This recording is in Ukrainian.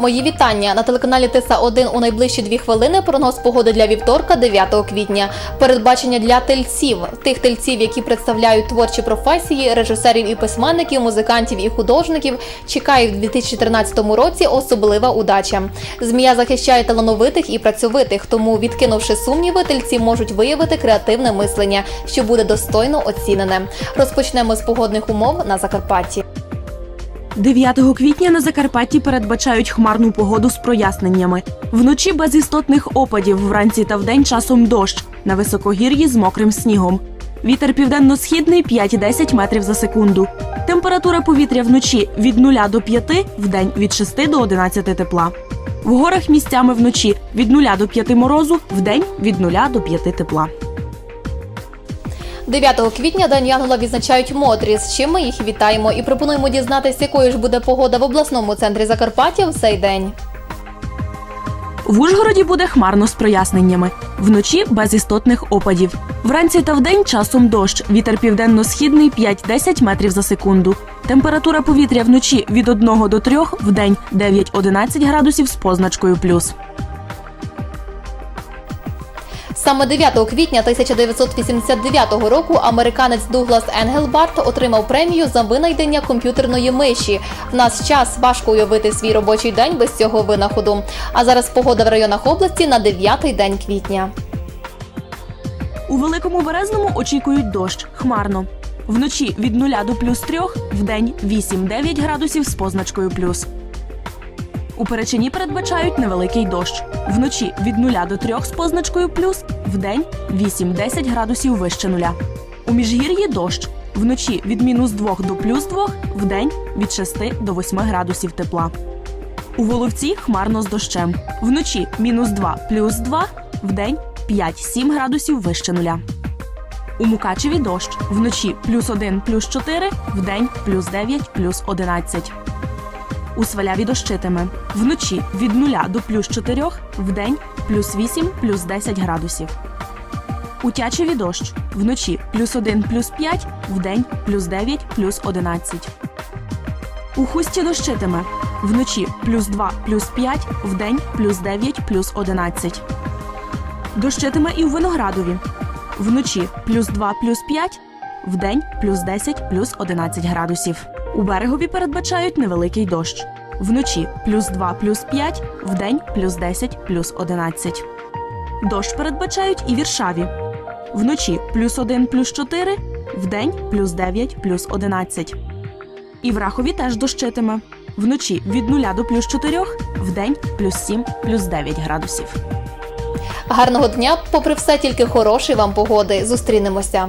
Мої вітання на телеканалі Тиса 1 у найближчі дві хвилини. Прогноз погоди для вівторка, 9 квітня. Передбачення для тельців, тих тельців, які представляють творчі професії, режисерів і письменників, музикантів і художників. Чекає в 2013 році особлива удача. Змія захищає талановитих і працьовитих, тому, відкинувши сумніви, тельці можуть виявити креативне мислення, що буде достойно оцінене. Розпочнемо з погодних умов на Закарпатті. 9 квітня на Закарпатті передбачають хмарну погоду з проясненнями. Вночі без істотних опадів, вранці та вдень часом дощ, на високогір'ї з мокрим снігом. Вітер південно-східний 5-10 метрів за секунду. Температура повітря вночі від 0 до 5, вдень від 6 до 11 тепла. В горах місцями вночі від 0 до 5 морозу, вдень від 0 до 5 тепла. 9 квітня День Янгола відзначають Мотрі, з чим ми їх вітаємо і пропонуємо дізнатися, якою ж буде погода в обласному центрі Закарпаття в цей день. В Ужгороді буде хмарно з проясненнями. Вночі без істотних опадів. Вранці та вдень часом дощ. Вітер південно-східний 5-10 метрів за секунду. Температура повітря вночі від 1 до 3, вдень 9-11 градусів з позначкою плюс. Саме 9 квітня 1989 року американець Дуглас Енгелбарт отримав премію за винайдення комп'ютерної миші. В нас час важко уявити свій робочий день без цього винаходу. А зараз погода в районах області на 9 день квітня. У великому березному очікують дощ. Хмарно. Вночі від 0 до плюс 3, вдень 8-9 градусів з позначкою плюс. У Перечині передбачають невеликий дощ. Вночі від 0 до 3 з позначкою плюс, вдень 8-10 градусів вище нуля. У Міжгір'ї дощ. Вночі від мінус 2 до плюс 2, вдень від 6 до 8 градусів тепла. У Воловці хмарно з дощем. Вночі мінус 2 плюс 2, вдень 5-7 градусів вище нуля. У Мукачеві дощ. Вночі плюс 1 плюс 4, вдень плюс 9 плюс 11. У Сваляві дощитиме. Вночі від 0 до плюс 4, вдень плюс 8 плюс 10 градусів. У Тячеві дощ. Вночі плюс 1 плюс 5, вдень плюс 9 плюс 11. У Хусті дощитиме. Вночі плюс 2 плюс 5, вдень плюс 9 плюс 11. Дощитиме і у Виноградові. Вночі плюс 2 плюс 5, вдень плюс 10 плюс 11 градусів. У берегові передбачають невеликий дощ. Вночі плюс 2 плюс 5, вдень плюс 10 плюс 11. Дощ передбачають і Віршаві. Вночі плюс 1 плюс 4, вдень плюс 9 плюс 11. І в Рахові теж дощитиме. Вночі від 0 до плюс 4, вдень плюс 7 плюс 9 градусів. Гарного дня, попри все, тільки хорошої вам погоди. Зустрінемося.